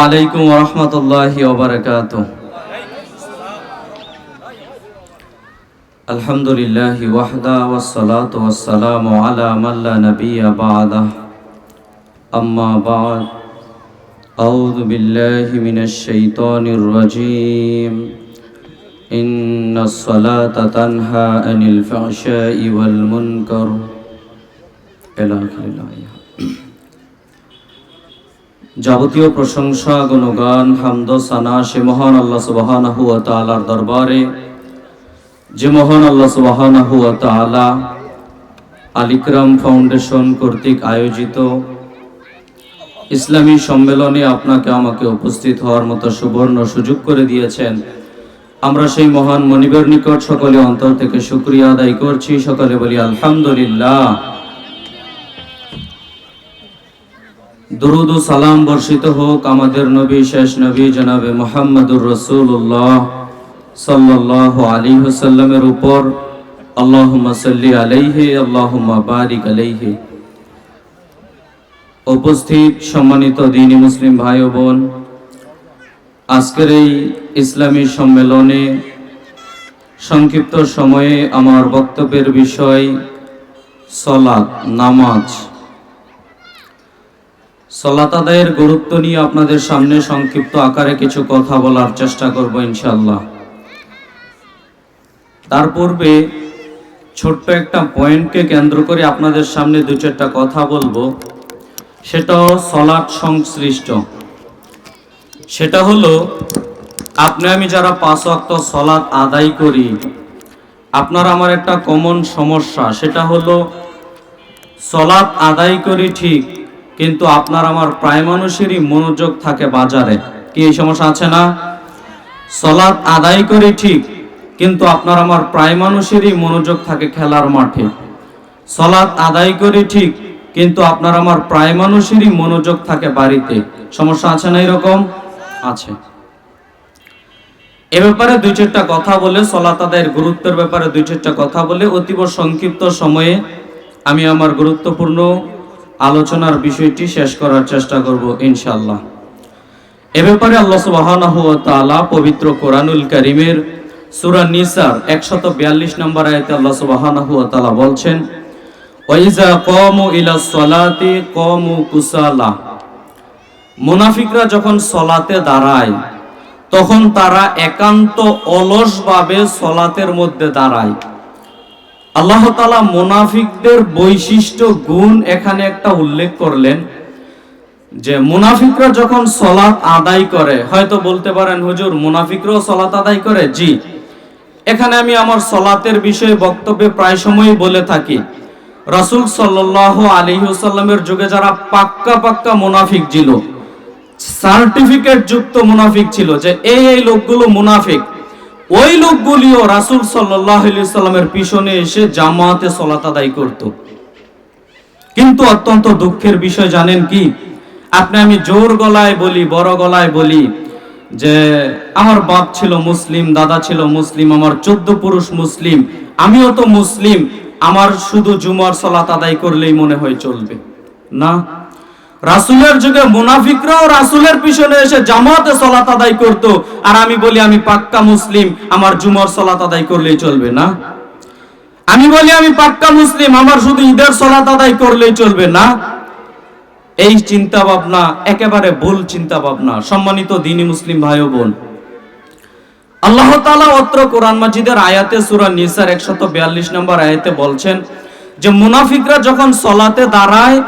আলাইকুম রহমতুল্লাহি ওবরাকাত আলহামদুলিল্লাহ ওয়াহদা ওয়াসসালাতু ওয়াসসালামু আলা মান লা নাবিয়্যা বা'দা আম্মা বা'দ আউযু বিল্লাহি মিনাশ শাইতানির রাজীম ইন্নাস সালাতা তানহা আনিল ফাহশাই ওয়াল মুনকার ইলা আখিরিল আয়াত যাবতীয় প্রশংসা, গুণগান, হামদ, সানা, সে মহান আল্লাহ সুবহানাহু ওয়া তাআলার দরবারে। যে মহান আল্লাহ সুবহানাহু ওয়া তাআলা আলিকরাম ফাউন্ডেশন কর্তৃক আয়োজিত ইসলামী সম্মেলনে আপনাকে আমাকে উপস্থিত হওয়ার মতো সুবর্ণ সুযোগ করে দিয়েছেন। আমরা সেই মহান মনিবের নিকট সকলে অন্তর থেকে শুক্রিয়া আদায় করছি। সকলে বলি আলহামদুলিল্লাহ। দুরুদ সালাম বর্ষিত হোক আমাদের নবী, শেষ নবী জনাবে মোহাম্মদুর রসুল্লাহ সাল্লাহ আলী হুসাল্লামের উপর। আল্লাহুম্মা সাল্লি আলাইহি, আল্লাহুম্মা বারিক আলাইহি। উপস্থিত সম্মানিত দিনী মুসলিম ভাই ও বোন, আজকের এই ইসলামী সম্মেলনে সংক্ষিপ্ত সময়ে আমার বক্তব্যের বিষয় সলাৎ, নামাজ। সলাত আদায়ের গুরুত্ব নিয়ে আপনাদের সামনে সংক্ষিপ্ত আকারে কিছু কথা বলার চেষ্টা করব ইনশাল্লাহ তার পূর্বে ছোট্ট একটা পয়েন্টকে কেন্দ্র করে আপনাদের সামনে দু চারটা কথা বলব। সেটাও সলাট সংশ্লিষ্ট। সেটা হলো, আপনি আমি যারা পাঁচ অক্ত সলাৎ আদায় করি, আপনার আমার একটা কমন সমস্যা, সেটা হলো সলাৎ আদায় করি ঠিক কিন্তু আপনার আমার প্রায় মানুষেরই মনোযোগ থাকে বাজারে। কি এই সমস্যা আছে না? সলাৎ আদায় করি ঠিক, কিন্তু আপনার আমার প্রায় মানুষেরই মনোযোগ থাকে খেলার মাঠে। সলাৎ আদায় করি ঠিক, কিন্তু আপনার আমার প্রায় মানুষেরই মনোযোগ থাকে বাড়িতে। সমস্যা আছে না এরকম? আছে। এ ব্যাপারে দুই চারটা কথা বলে সলাত আদায়ের গুরুত্বের ব্যাপারে দুই চারটা কথা বলে, অতীব সংক্ষিপ্ত সময়ে আমি আমার গুরুত্বপূর্ণ আলোচনার বিষয়টি শেষ করার চেষ্টা করব ইনশাল্লাহ এ ব্যাপারে আল্লাহ তাআলা পবিত্র কোরআনুল কারীমের সূরা নিসার 142 নম্বর আয়াতে আল্লাহ তাআলা বলছেন ওয়াইজা ইলাস সালাতি কামু কুসালা। মুনাফিকরা যখন সলাতে দাঁড়ায়, তখন তারা একান্ত অলসভাবে সলাতের মধ্যে দাঁড়ায়। আল্লাহ তালা মুনাফিকদের বৈশিষ্ট্য, গুণ এখানে একটা উল্লেখ করলেন যে মুনাফিকরা যখন সলাৎ আদায় করে, হয়তো বলতে পারেন, হুজুর, মুনাফিকরাও সলাৎ আদায় করে? জি। এখানে আমি আমার সলাতের বিষয়ে বক্তব্যে প্রায় সময়ই বলে থাকি। রাসূল সাল্লাল্লাহু আলাইহি ওয়াসাল্লামের যুগে যারা পাক্কা পাক্কা মুনাফিক ছিল সার্টিফিকেট যুক্ত মুনাফিক ছিল যে, এই এই লোকগুলো মুনাফিক। ওই লোকগুলিও রাসূল সাল্লামের পিছনে এসে জামাতে সলাত আদায় করত। কিন্তু অত্যন্ত দুঃখের বিষয় জানেন কি? আপনি আমি জোর গলায় বলি, বড় গলায় বলি যে, আমার বাপ ছিল মুসলিম, দাদা ছিল মুসলিম, আমার চোদ্দ পুরুষ মুসলিম, আমিও তো মুসলিম, আমার শুধু জুমার সলাত আদায় করলেই মনে হয় চলবে। না রাসুলের যুগে মুনাফিকরাও রাসুলের পিছনে এসে জামাতে সলাত আদায় করত। আর আমি বলি, আমি পাক্কা মুসলিম, আমার জুমার সলাত আদায় করলেই চলবে না? আমি বলি, আমি পাক্কা মুসলিম, আমার শুধু ঈদের সলাত আদায় করলেই চলবে না? এই চিন্তা ভাবনা একেবারে ভুল চিন্তা ভাবনা সম্মানিত দিনী মুসলিম ভাই বোন। আল্লাহ তাআলা অত্র কোরআন মাজিদের আয়াতে সূরা নিসার 142 নম্বর আয়াতে বলছেন যে, মুনাফিকরা যখন সলাতে দাঁড়ায়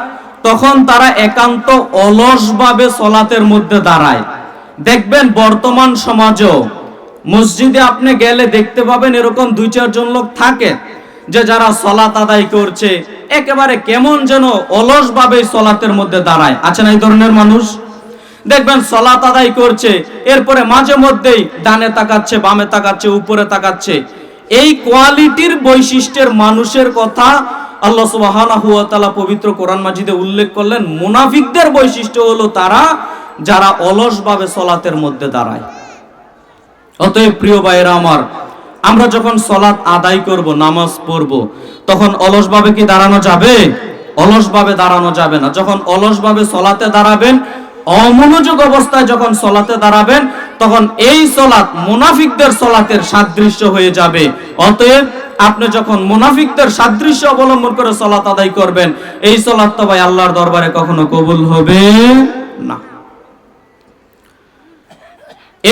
তখন তারা একান্ত অলসভাবে সলাতের মধ্যে দাঁড়ায়। দেখবেন বর্তমান সমাজেও মসজিদে আপনি গেলে দেখতে পাবেন এরকম দুই, চারজন লোক থাকে যে যারা সলাত আদায় করছে। একেবারে কেমন যেন অলসভাবে সলাতের মধ্যে দাঁড়ায়। আছে না এই ধরনের মানুষ? দেখবেন সলাত আদায় করছে, এরপরে মাঝে মধ্যেই ডানে তাকাচ্ছে, বামে তাকাচ্ছে, উপরে তাকাচ্ছে। এই কোয়ালিটির বৈশিষ্ট্যের মানুষের কথা আল্লাহ তাআলা পবিত্র কোরআন মাজিদে উল্লেখ করলেন, মুনাফিকদের বৈশিষ্ট্য হলো তারা যারা অলসভাবে সলাতের মধ্যে দাঁড়ায়। অতএব প্রিয় ভাইয়েরা আমার, আমরা যখন সলাৎ আদায় করব, নামাজ পড়ব, তখন অলসভাবে কি দাঁড়ানো যাবে? অলসভাবে দাঁড়ানো যাবে না। যখন অলসভাবে সলাতে দাঁড়াবেন, অমনোযোগ অবস্থায় যখন সলাতে দাঁড়াবেন, তখন এই সলাৎ মুনাফিকদের সলাতের সাদৃশ্য হয়ে যাবে। অতএব আপনি যখন মুনাফিকদের সাদৃশ্য অবলম্বন করে সলাত আদায় করবেন, এই সলাৎ তো ভাই আল্লাহর দরবারে কখনো কবুল হবে না।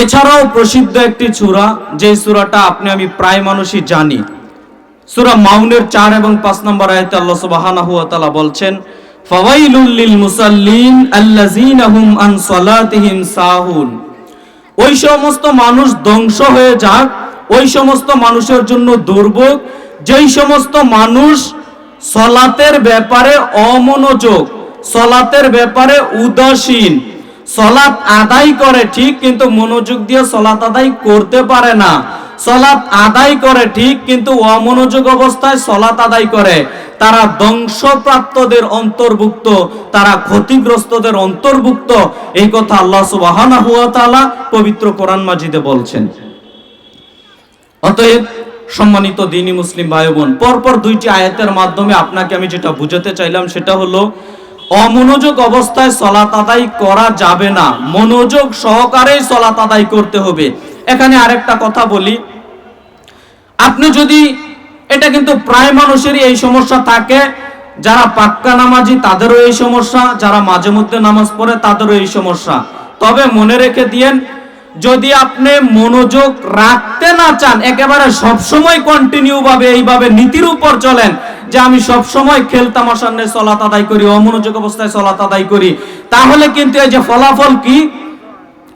এছাড়াও প্রসিদ্ধ একটি সূরা যে সূরাটা আপনি আমি প্রায় মানুষই জানি। সূরা মাউনের চার এবং পাঁচ নম্বর আয়াতে আল্লাহ সুবহানাহু ওয়া তাআলা বলছেন, ফাওয়াইলুল লিল মুসাল্লিন আল্লাযীনা হুম আন সালাতিহিম সাহুন। ওই সমস্ত মানুষ ধ্বংস হয়ে যাক ওই সমস্ত মানুষের জন্য দুর্ভোগ, যেই সমস্ত মানুষ সলাতের ব্যাপারে অমনোযোগ, সলাতের ব্যাপারে উদাসীন সলাত আদায় করে ঠিক কিন্তু মনোযোগ দিয়ে সলাত আদায় করতে পারে না। সলাত আদায় করে ঠিক কিন্তু অমনোযোগ অবস্থায় সলাত আদায় করে। তারা ধ্বংসপ্রাপ্তদের অন্তর্ভুক্ত, তারা ক্ষতিগ্রস্তদের অন্তর্ভুক্ত। এই কথা আল্লাহ ওয়া পবিত্র কোরআন মাজিদে বলছেন। অতএব সম্মানিত দিনী মুসলিম ভাই বোন পরপর দুইটি আয়াতের মাধ্যমে আপনাকে আমি যেটা বুঝাতে চাইলাম সেটা হলো, অমনোযোগ অবস্থায় সলাত আদায় করা যাবে না। মনোযোগ সহকারে সলাত আদায় করতে হবে। এখানে আরেকটা কথা বলি। আপনি যদি, এটা কিন্তু প্রায় মানুষেরই এই সমস্যা থাকে, যারা পাক্কা নামাজি তাদেরও এই সমস্যা, যারা মাঝে মধ্যে নামাজ পড়ে তাদেরও এই সমস্যা। তবে মনে রেখে দিয়েন যদি আপনি মনোযোগ রাখতে না চান, একেবারে সবসময় কন্টিনিউ ভাবে এইভাবে নীতির উপর চলেন যে আমি সব সময় খেলতাম সামনে চলাত আদায় করি, অমনোযোগ অবস্থায় চলাত আদায় করি, তাহলে কিন্তু এই যে ফলাফল কি?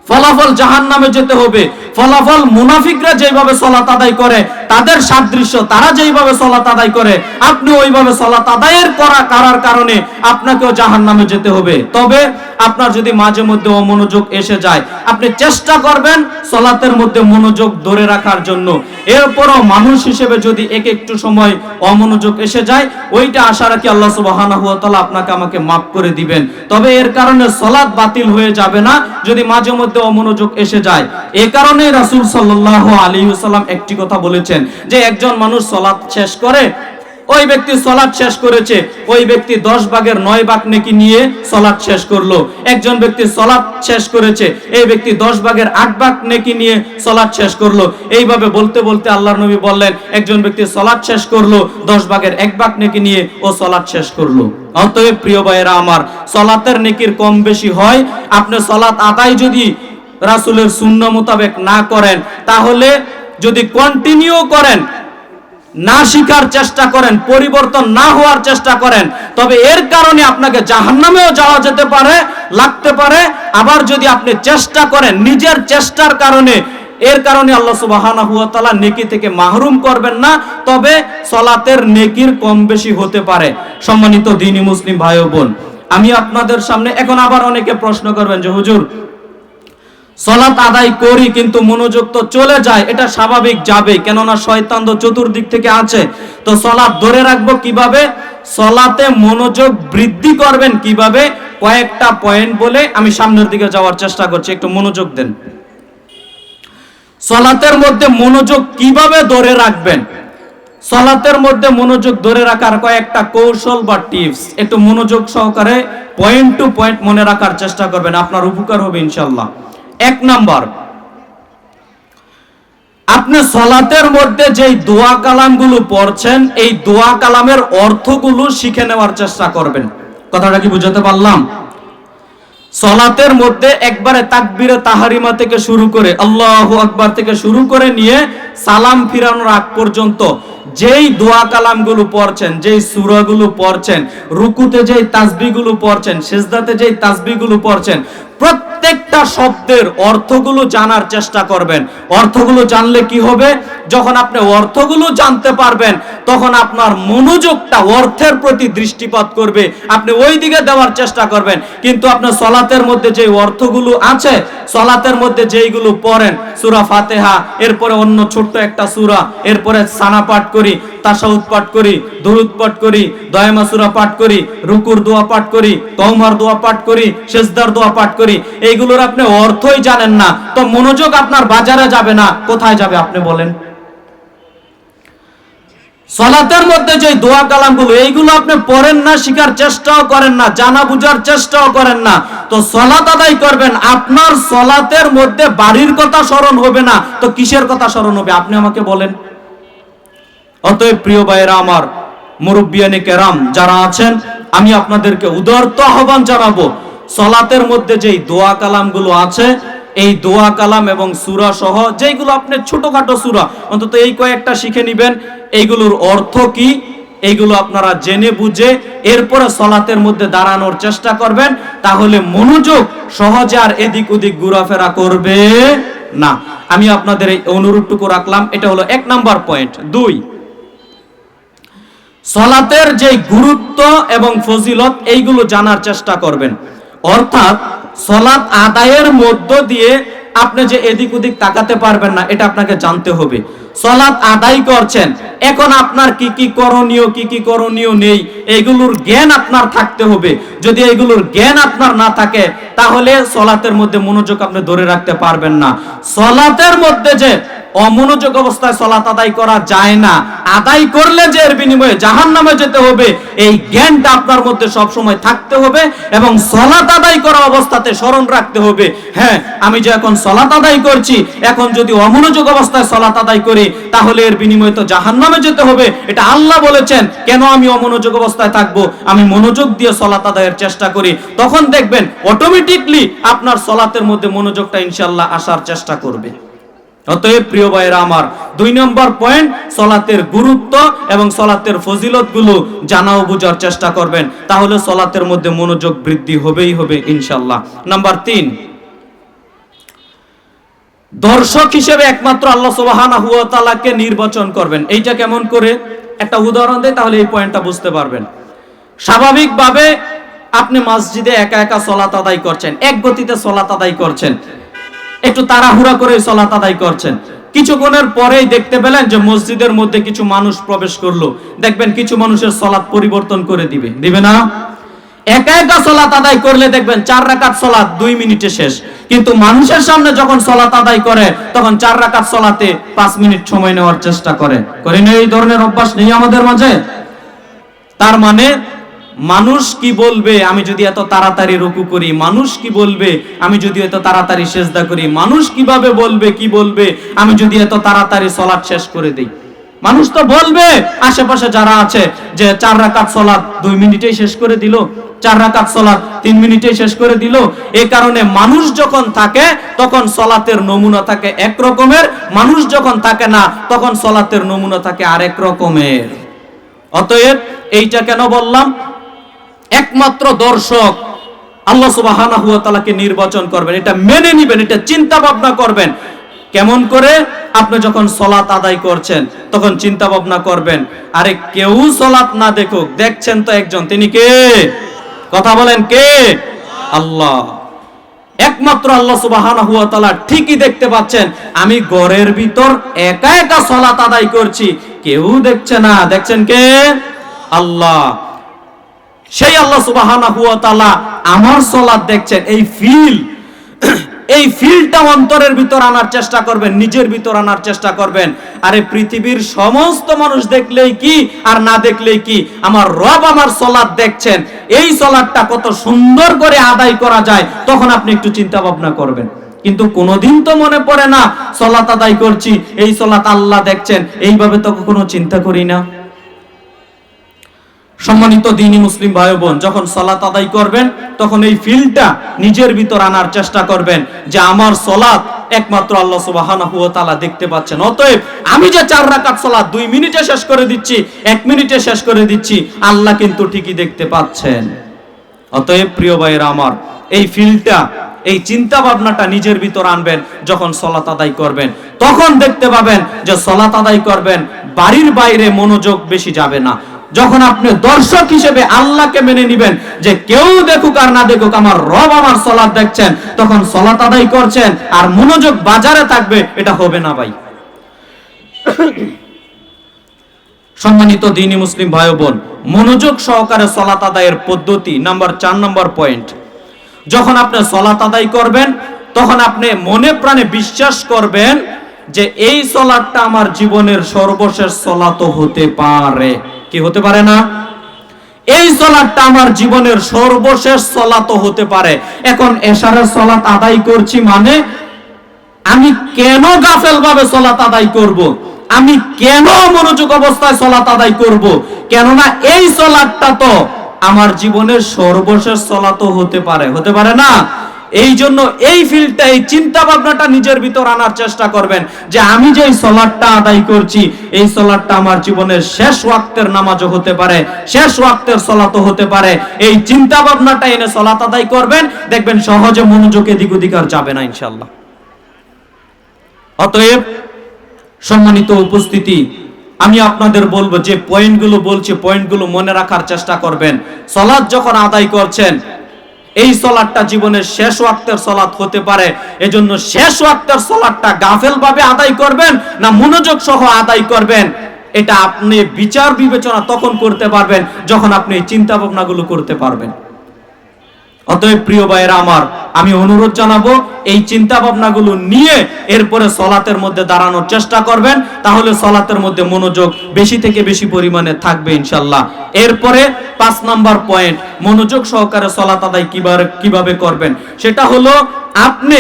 ফলাফল জাহান নামে যেতে হবে। ফলাফল মুনাফিকরা যেভাবে সলাত আদায় করে, তাদের সাদৃশ্য তারা যেভাবে সলাত আদায় করে, আপনি ওইভাবে সলাত আদায়ের করা করার কারণে আপনাকেও জাহান নামে যেতে হবে। তবে আপনার যদি মাঝে মধ্যে অমনোযোগ এসে যায়, আপনি চেষ্টা করবেন সলাতের মধ্যে মনোযোগ ধরে রাখার জন্য। এরপরও মানুষ হিসেবে যদি এক একটু সময় অমনোযোগ এসে যায়, ওইটা আশা রাখি আল্লাহ তাআলা আপনাকে আমাকে মাফ করে দিবেন। তবে এর কারণে সলাৎ বাতিল হয়ে যাবে না, যদি মাঝে মধ্যে অমনোযোগ এসে যায়। এ কারণে রাসূল সাল্লাল্লাহু আলাইহি ওয়াসাল্লাম একটি কথা বলেছেন যে একজন মানুষ সলাৎ শেষ করে, ওই ব্যক্তি সলাৎ শেষ করেছে, ওই ব্যক্তি দশ ভাগের নয় ভাগ নেকি নিয়ে সলাৎ শেষ করল। একজন ব্যক্তি সলাৎ শেষ করেছে, এই ব্যক্তি দশ ভাগের আট ভাগ নেকি নিয়ে সলাৎ শেষ করল। এইভাবে বলতে বলতে আল্লাহর নবী বললেন, একজন ব্যক্তি সলাৎ শেষ করল, দশ ভাগের এক ভাগ নেকি নিয়ে ও সলাৎ শেষ করল। অতএব প্রিয় ভাইয়েরা আমার, সলাতের নেকির কম বেশি হয়। আপনি সলাৎ আদায় যদি রাসূলের শূন্য মোতাবেক না করেন, তাহলে যদি কন্টিনিউ করেন, না শিখার চেষ্টা করেন, পরিবর্তন না হওয়ার চেষ্টা করেন, তবে এর কারণে আপনাকে জাহান্নামেও যাওয়া যেতে পারে, লাগতে পারে। আবার যদি আপনি চেষ্টা করেন, নিজের চেষ্টার কারণে, এর কারণে আল্লাহ তাআলা নেকি থেকে মাহরুম করবেন না, তবে সলাতের নেকির কম বেশি হতে পারে। সম্মানিত দিনী মুসলিম ভাই বোন, আমি আপনাদের সামনে এখন আবার অনেকে প্রশ্ন করবেন যে, হুজুর সলাত আদায় করি কিন্তু মনোযোগ তো চলে যায়, এটা স্বাভাবিক যাবে, কেননা শয়তান তো চতুর্দিক থেকে আছে। তো সলাত ধরে রাখব কীভাবে? সলাতে মনোযোগ বৃদ্ধি করবেন কীভাবে? কয়েকটা পয়েন্ট বলে আমি সামনের দিকে যাওয়ার চেষ্টা করছি, একটু মনোযোগ দেন। সলাতের মধ্যে মনোযোগ কীভাবে ধরে রাখবেন? সলাতের মধ্যে মনোযোগ ধরে রাখার কয়েকটা কৌশল বা টিপস একটু মনোযোগ সহকারে পয়েন্ট টু পয়েন্ট মনে রাখার চেষ্টা করবেন, আপনার উপকার হবে ইনশাল্লাহ এক নাম্বার। আপনি সলাতের মধ্যে যেই দোয়া কালামগুলো পড়ছেন, এই দোয়া কালামের অর্থগুলো শিখে নেওয়ার চেষ্টা করবেন। কথাটা কি বুঝাতে পারলাম? সলাতের মধ্যে একবারে তাকবিরে তাহারিমা থেকে শুরু করে, আল্লাহ আকবার থেকে শুরু করে নিয়ে সালাম ফিরানোর আগ পর্যন্ত যেই দোয়া কালামগুলো পড়ছেন, যেই সূরাগুলো পড়ছেন, রুকুতে যেই তাসবিহগুলো পড়ছেন, সেজদাতে যেই তাসবিহগুলো পড়ছেন প্রত্যেকটা শব্দের অর্থগুলো জানার চেষ্টা করবেন। অর্থগুলো জানলে কি হবে? যখন আপনি অর্থগুলো জানতে পারবেন, তখন আপনার মনোযোগটা অর্থের প্রতি দৃষ্টিপাত করবে। আপনি ওই দিকে দেওয়ার চেষ্টা করবেন। কিন্তু আপনার সলাতের মধ্যে যে অর্থগুলো আছে, সলাতের মধ্যে যেইগুলো পড়েন, সুরা ফাতেহা, এরপরে অন্য ছোট্ট একটা সুরা, এরপরে সানা পাঠ করি তাশাহুদ পাঠ করি, দরুদ পাঠ করি, দয়ামা সূরা পাঠ করি, রুকুর দোয়া পাঠ করি, তওমার দোয়া পাঠ করি, সেজদার দোয়া পাঠ করি, এইগুলোর আপনি অর্থই জানেন না। তো মনোযোগ আপনার বাজারে যাবে না, কোথায় যাবে আপনি বলেন? সলাতের মধ্যে যে দোয়া কালামগুলো, এইগুলো আপনি পড়েন না শিকার চেষ্টাও করেন না, জানা বুঝার চেষ্টাও করেন না। তো সলাত আদায় করবেন, আপনার সলাতের মধ্যে বাড়ির কথা স্মরণ হবে না। তো কিসের কথা স্মরণ হবে? আপনি আমাকে বলেন। অতএব প্রিয় ভাইয়েরা আমার মুরব্বিয়ানি কেরাম যারা আছেন, আমি আপনাদেরকে উদারত আহ্বান জানাব, সলাতের মধ্যে যেই দোয়া কালামগুলো আছে, এই দোয়া কালাম এবং সুরা সহ যেইগুলো আপনি ছোটখাটো সুরা, অন্তত এই কয়েকটা শিখে নেবেন, এইগুলোর অর্থ কি? এইগুলো আপনারা জেনে বুঝে এরপরে সলাতের মধ্যে দাঁড়ানোর চেষ্টা করবেন, তাহলে মনোযোগ সহজে আর এদিক ওদিক ঘোরাফেরা করবে না। আমি আপনাদের এই অনুরোধটুকু রাখলাম, এটা হলো এক নাম্বার পয়েন্ট। দুই সলাতের যে গুরুত্ব এবং ফজিলত, এইগুলো জানার চেষ্টা করবেন। অর্থাৎ সলাত আদায়ের মধ্য দিয়ে আপনি যে এদিক ওদিক তাকাতে পারবেন না, এটা আপনাকে জানতে হবে। সলাত আদায় করছেন, এখন আপনার কি কি করণীয়, কি কি করণীয় নেই এইগুলোর জ্ঞান আপনার থাকতে হবে। যদি এইগুলোর জ্ঞান আপনার না থাকে, তাহলে সলাতের মধ্যে মনোযোগ আপনি ধরে রাখতে পারবেন না। সলাতের মধ্যে যে অমনোযোগ অবস্থায় সলাত আদায় করা যায় না। আদায় করলে যে এর বিনিময়ে জাহান নামে যেতে হবে, এই জ্ঞানটা আপনার মধ্যে সব সময় থাকতে হবে এবং সলাত আদায় করা অবস্থাতে স্মরণ রাখতে হবে। হ্যাঁ আমি যে এখন সলাত আদায় করছি, এখন যদি অমনোযোগ অবস্থায় সলাত আদায় করি, তাহলে এর বিনিময়ে তো জাহান নামে যেতে হবে। এটা আল্লাহ বলেছেন, কেন আমি অমনোযোগ অবস্থায় থাকব? আমি মনোযোগ দিয়ে সলাত আদায়ের চেষ্টা করি। তখন দেখবেন অটোমেটিকলি আপনার সলাতের মধ্যে মনোযোগটা ইনশাল্লাহ আসার চেষ্টা করবে। অতএব প্রিয় ভাইয়েরা আমার, দুই নম্বর পয়েন্ট সলাতের গুরুত্ব এবং সলাতের ফজিলতগুলো জানা ও বোঝার চেষ্টা করবেন। তাহলে সলাতের মধ্যে মনোযোগ বৃদ্ধি হবেই হবে ইনশাল্লাহ নাম্বার তিন, দর্শক হিসেবে একমাত্র আল্লাহ সুবহানাহু ওয়া তাআলাকে নির্বাচন করবেন। এইটা কেমন করে? একটা উদাহরণ দেয় তাহলে এই পয়েন্টটা বুঝতে পারবেন। স্বাভাবিকভাবে আপনি মসজিদে একা একা সলাত আদায় করছেন, এক গতিতে সলাত আদায় করছেন। একটু তাড়াহুড়া করে সলাত আদায় করছেন। কিছুক্ষণের পরেই দেখতে পেলেন যে মসজিদের মধ্যে কিছু মানুষ প্রবেশ করল। দেখবেন কিছু মানুষের সলাৎ পরিবর্তন করে দিবে। দিবে না? একা একা সলাত আদায় করলে দেখবেন চার রাকাত সলাত দুই মিনিটে শেষ। কিন্তু মানুষের সামনে যখন সলাত আদায় করে, তখন চার রাকাত সলাতে পাঁচ মিনিট সময় নেওয়ার চেষ্টা করে। করি না এই ধরনের অভ্যাস নেই আমাদের মাঝে? তার মানে মানুষ কি বলবে? আমি যদি এত তাড়াতাড়ি রুকু করি, মানুষ কি বলবে? আমি যদি এত তাড়াতাড়ি সেজদা করি, মানুষ কীভাবে বলবে, কি বলবে? আমি যদি এত তাড়াতাড়ি সলাৎ শেষ করে দিই। মানুষ তো বলবে, আশেপাশে যারা আছে, যে চার রাকাত সলাৎ দুই মিনিটেই শেষ করে দিল, চার রাকাত সলাৎ তিন মিনিটেই শেষ করে দিল। এই কারণে মানুষ যখন থাকে, তখন সলাতের নমুনা থাকে এক রকমের, মানুষ যখন থাকে না, তখন সলাতের নমুনা থাকে আরেক রকমের। অতএব এইটা কেন বললাম? একমাত্র দর্শক আল্লাহ সুবহানাহু ওয়া তাআলাকে নির্বাচন করবেন। এটা মেনে নিবেন, এটা চিন্তা ভাবনা করবেন। কেমন করে? আপনি যখন সলাত আদায় করছেন, তখন চিন্তা ভাবনা করবেন, আরে কেউ সলাত না দেখুক, দেখছেন তো একজন, তিনি কে? কথা বলেন কে? আল্লাহ। একমাত্র আল্লাহ সুবহানাহু ওয়া তাআলা ঠিকই দেখতে পাচ্ছেন, আমি ঘরের ভিতর একা একা সলাত আদায় করছি, কেউ দেখছে না, দেখছেন কে? আল্লাহ। সেই আল্লাহ সুবহানাহু ওয়া তাআলা আমার সলাত দেখছেন, এই ফিল, এই ফিলটা অন্তরের ভিতর আনার চেষ্টা করবেন, নিজের ভিতর আনার চেষ্টা করবেন। আরে পৃথিবীর সমস্ত মানুষ দেখলেই কি আর না দেখলেই কি? আমার রব আমার সলাৎ দেখছেন, এই সলাৎটা কত সুন্দর করে আদায় করা যায়, তখন আপনি একটু চিন্তা ভাবনা করবেন। কিন্তু কোনোদিন তো মনে পড়ে না সলাৎ আদায় করছি, এই সলাৎ আল্লাহ দেখছেন, এইভাবে তো কখনো চিন্তা করি না। সম্মানিত দিনী মুসলিম ভাই বোন যখন সলাত আদায় করবেন, তখন এই ফিলটা নিজের ভিতর আনার চেষ্টা করবেন যে আমার সলাত একমাত্র আল্লাহ সুবহানাহু ওয়া তাআলা দেখতে পাচ্ছেন। অতএব আমি যে চার রাকাত সলাত দুই মিনিটে শেষ করে দিচ্ছি, এক মিনিটে শেষ করে দিচ্ছি, আল্লাহ কিন্তু ঠিকই দেখতে পাচ্ছেন। অতএব প্রিয় ভাইয়েরা আমার, এই ফিলটা, এই চিন্তা ভাবনাটা নিজের ভিতর আনবেন যখন সলাত আদায় করবেন। তখন দেখতে পাবেন যে সলাত আদায় করবেন, বাড়ির বাইরে মনোযোগ বেশি যাবে না। যখন আপনি দর্শক হিসেবে আল্লাহকে মেনে নিবেন যে কেউ দেখুক আর না দেখুক, আমার রব আমার সলাৎ দেখছেন, তখন সলাৎ আদায় করছেন আর মনোযোগ বাজারে থাকবে, এটা হবে না ভাই। সম্মানিত দিনী মুসলিম ভাই বোন, মনোযোগ সহকারে সলাত আদায়ের পদ্ধতি নাম্বার চার নম্বর পয়েন্ট। যখন আপনি সলাত আদায় করবেন, তখন আপনি মনে প্রাণে বিশ্বাস করবেন যে এই সলাটটা আমার জীবনের সর্বশেষ সলাত হতে পারে। কি হতে পারে না এই সলাটটা আমার জীবনের সর্বশেষ সলাত হতে পারে এখন এশারের সলাত আদায় করছি মানে আমি কেন গাফেল ভাবে সলাত আদায় করব। আমি কেন মনোযোগ অবস্থায় সলাত আদায় করব। কেননা এই সলাটটা তো আমার জীবনের সর্বশেষ সলাত হতে পারে হতে পারে না এই জন্য এই ফিল্ডটা, এই চিন্তা ভাবনাটা নিজের ভিতর আনার চেষ্টা করবেন যে আমি যে সলাটটা আদায় করছি, এই সলাটটা আমার জীবনের শেষ ওয়াক্তের নামাজও হতে পারে, শেষ ওয়াক্তের সলাতও হতে পারে। এই চিন্তা ভাবনাটা এনে সলাত আদায় করবেন, দেখবেন সহজে মনোযোগ এদিক ওদিক আর যাবে না ইনশাল্লাহ অতএব সম্মানিত উপস্থিতি, আমি আপনাদের বলব যে পয়েন্টগুলো বলছি, পয়েন্টগুলো মনে রাখার চেষ্টা করবেন। সলাদ যখন আদায় করছেন এই সলাটটা জীবনের শেষ ওয়াক্তের সলাত হতে পারে। এজন্য শেষ ওয়াক্তের সলাটটা গাফেল ভাবে আদায় করবেন না মনোযোগ সহ আদায় করবেন? এটা আপনি বিচার বিবেচনা তখন করতে পারবেন, যখন আপনি চিন্তা ভাবনাগুলো করতে পারবেন। অতএব প্রিয় ভাইয়েরা আমার, আমি অনুরোধ জানাব, এই চিন্তা ভাবনাগুলো নিয়ে এরপরে সলাতের মধ্যে দাঁড়ানোর চেষ্টা করবেন, তাহলে সলাতের মধ্যে মনোযোগ বেশি থেকে বেশি পরিমাণে থাকবে ইনশাল্লাহ এরপরে পাঁচ নাম্বার পয়েন্ট, মনোযোগ সহকারে সলাত আদায় কীভাবে কীভাবে করবেন? সেটা হলো, আপনি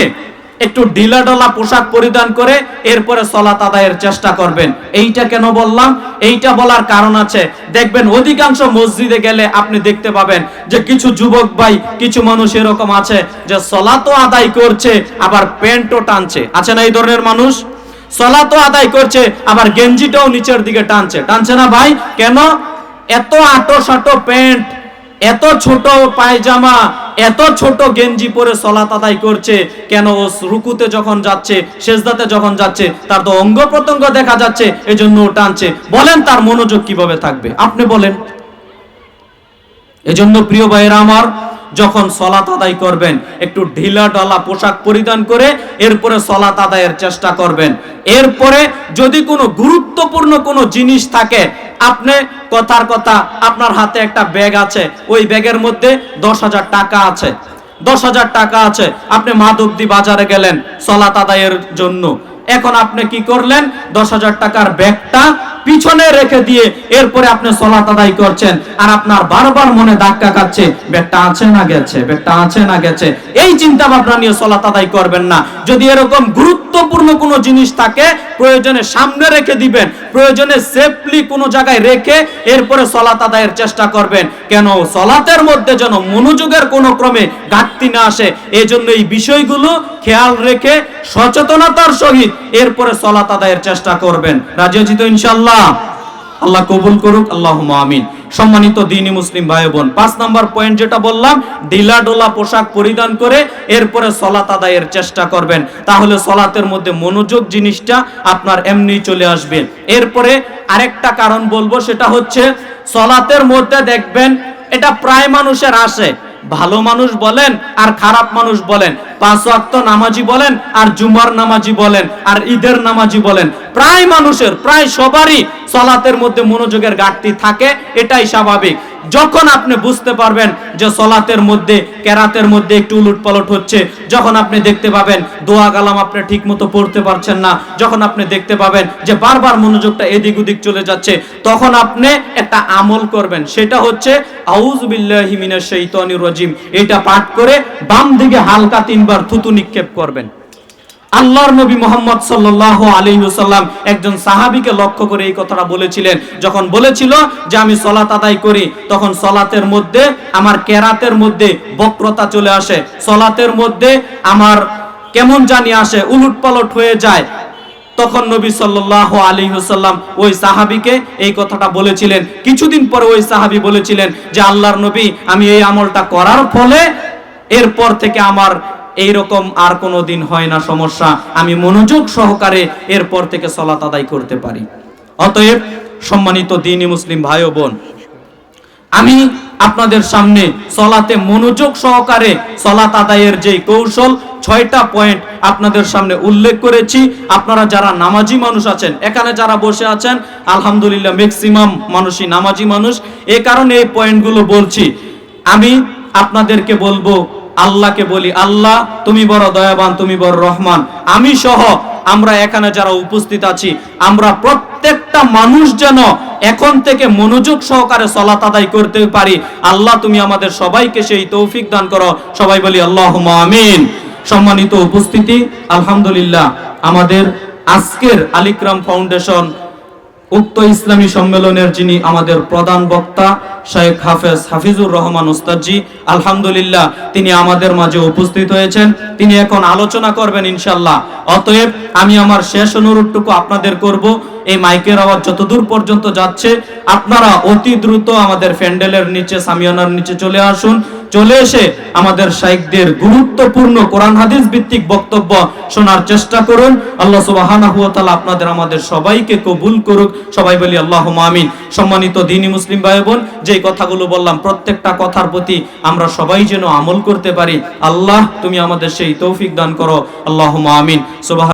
একটু ঢিলাঢালা পোশাক পরিধান করে এরপরে সলাত আদায়ের চেষ্টা করবেন। এইটা কেন বললাম? এইটা বলার কারণ আছে। দেখবেন অধিকাংশ মসজিদে গেলে আপনি দেখতে পাবেন যে কিছু যুবক ভাই, কিছু মানুষ এরকম আছে যে সলাতও আদায় করছে, আবার প্যান্টও টানছে। আছে না এই ধরনের মানুষ? সলাতও আদায় করছে, আবার গেঞ্জিটাও নিচের দিকে টানছে। টানছে না ভাই? কেন? এত আটো সাটো প্যান্ট, এত ছোট পায়জামা এত ছোট গেঞ্জি পরে সলাত আদায় করছে, কেন ও রুকুতে যখন যাচ্ছে শেষদাতে যখন যাচ্ছে, তার তো অঙ্গ প্রত্যঙ্গ দেখা যাচ্ছে, এজন্য ও টানছে। বলেন তার মনোযোগ কীভাবে থাকবে? আপনি বলেন। এজন্য প্রিয় ভাইয়েরা আমার যখন সলাত আদায় করবেন, একটু ঢিলা ঢালা পোশাক পরিধান করে এরপরে সলাত আদায়ের চেষ্টা করবেন। এরপরে যদি কোনো গুরুত্বপূর্ণ কোনো জিনিস থাকে, আপনি কথার কথা, আপনার হাতে একটা ব্যাগ আছে, ওই ব্যাগের মধ্যে দশ হাজার টাকা আছে। দশ হাজার টাকা আছে, আপনি মাধবদী বাজারে গেলেন সলাত আদায়ের জন্য। এখন আপনি কি করলেন? দশ হাজার টাকার ব্যাগটা পিছনে রেখে দিয়ে এরপরে আপনি সলাত আদায় করছেন আর আপনার বারবার মনে ধাক্কা খাচ্ছে ব্যাগটা আছে না গেছে ব্যাগটা আছে না গেছে। এই চিন্তা ভাবনা নিয়ে সলাত আদায় করবেন না। যদি এরকম গুরুত্বপূর্ণ জিনিস থাকে প্রয়োজনে সামনে রেখে দিবেন। প্রয়োজনে সেফলি কোনো জায়গায় রেখে এরপরে সলাত আদায়ের চেষ্টা করবেন। কেন? সলাতের মধ্যে যেন মনোযোগের কোনো ক্রমে ঘাটতি না আসে। এজন্য এই বিষয়গুলো খেয়াল রেখে সচেতনতার সহিত এরপরে সলাত আদায়ের চেষ্টা করবেন। রাজি আছি তো ইনশাল্লাহ আল্লাহ কবুল করুক আল্লাহ আমিন। সম্মানিত দিনী মুসলিম ভাই বোন পাঁচ নাম্বার পয়েন্ট যেটা বললাম ঢিলা ডোলা পোশাক পরিধান করে এরপরে সলাত আদায়ের চেষ্টা করবেন। তাহলে সলাতের মধ্যে মনোযোগ জিনিসটা আপনার এমনি চলে আসবে। এরপরে আরেকটা কারণ বলব, সেটা হচ্ছে সলাতের মধ্যে দেখবেন, এটা প্রায় মানুষের আসে। ভালো মানুষ বলেন আর খারাপ মানুষ বলেন। পাঁচ ওয়াক্ত নামাজি বলেন আর জুমার নামাজি বলেন আর ঈদের নামাজি বলেন। প্রায় মানুষের, প্রায় সবারই সলাতের মধ্যে মনোযোগের ঘাটতি থাকে, এটাই স্বাভাবিক। যখন আপনি বুঝতে পারবেন যে সলাতের মধ্যে, কেরাতের মধ্যে একটু উলট পালট হচ্ছে, যখন আপনি দেখতে পাবেন দোয়া গালাম আপনি ঠিক মতো পড়তে পারছেন না, যখন আপনি দেখতে পাবেন যে বারবার মনোযোগটা এদিক ওদিক চলে যাচ্ছে, তখন আপনি একটা আমল করবেন। সেটা হচ্ছে আউজবিল্লাহি মিনাশ শাইতানির রাজিম। এটা পাঠ করে বাম দিকে হালকা তিনবার থুতু নিক্ষেপ করবেন। আল্লাহর নবী মোহাম্মদ সাল্লাহ আলাইসাল্লাম একজন সাহাবীকে লক্ষ্য করে এই কথাটা বলেছিলেন। যখন বলেছিল যে, আমি সলাত আদায় করি, তখন সলাতের মধ্যে আমার কেরাতের মধ্যে বক্রতা চলে আসে। সলাতের মধ্যে আমার কেমন জানি আসে উলুট পালট হয়ে যায়। তখন নবী সাল্লাহ আলী হুসাল্লাম ওই সাহাবিকে এই কথাটা বলেছিলেন। কিছুদিন পরে ওই সাহাবি বলেছিলেন যে, আল্লাহর নবী, আমি এই আমলটা করার ফলে এরপর থেকে আমার এইরকম আর কোনো দিন হয় না সমস্যা। আমি মনোযোগ সহকারে এরপর থেকে সলাত আদায় করতে পারি। অতএব সম্মানিত দিনী মুসলিম ভাই ও বোন, আমি আপনাদের সামনে সলাতে মনোযোগ সহকারে সলাত আদায়ের যে কৌশল, ছয়টা পয়েন্ট আপনাদের সামনে উল্লেখ করেছি। আপনারা যারা নামাজি মানুষ আছেন, এখানে যারা বসে আছেন, আলহামদুলিল্লাহ ম্যাক্সিমাম মানুষই নামাজি মানুষ। এ কারণে এই পয়েন্টগুলো বলছি। আমি আপনাদেরকে বলব আল্লাহকে বলি, আল্লাহ, তুমি বড় দয়াবান, তুমি বড় রহমান। আমি সহ আমরা এখানে যারা উপস্থিত আছি, আমরা প্রত্যেকটা মানুষ যেন এখন থেকে মনোযোগ সহকারে সলাত আদায় করতে পারি। আল্লাহ, তুমি আমাদের সবাইকে সেই তৌফিক দান করো। সবাই বলি আল্লাহ আমিন। সম্মানিত উপস্থিতি, আলহামদুলিল্লাহ, আমাদের আজকের আলিকরাম ফাউন্ডেশন উক্ত ইসলামী সম্মেলনের যিনি আমাদের প্রধান বক্তা শেখ হাফেজ হাফিজুর রহমান ওস্তাদজি, আলহামদুলিল্লাহ তিনি আমাদের মাঝে উপস্থিত হয়েছেন। তিনি এখন আলোচনা করবেন ইনশাল্লাহ অতএব আমি আমার শেষ অনুরোধটুকু আপনাদের করব। এই মাইকের আওয়াজ যতদূর পর্যন্ত যাচ্ছে, আপনারা অতি দ্রুত আমাদের ফ্যান্ডেলের নিচে, সামিয়ানার নিচে চলে আসুন। চলে এসে আমাদের শাইকদের গুরুত্বপূর্ণ কোরআন হাদিস ভিত্তিক বক্তব্য শোনার চেষ্টা করুন। আল্লাহ সুবহানাহু ওয়া তাআলা আপনাদের, আমাদের সবাইকে কবুল করুক। সবাই বলি আল্লাহুম্মা আমিন। সম্মানিত দ্বীনি মুসলিম ভাই বোন যে কথাগুলো বললাম, প্রত্যেকটা কথার প্রতি আমরা সবাই যেন আমল করতে পারি। আল্লাহ, তুমি আমাদের সেই তৌফিক দান করো। আল্লাহ আমিন। সুবহান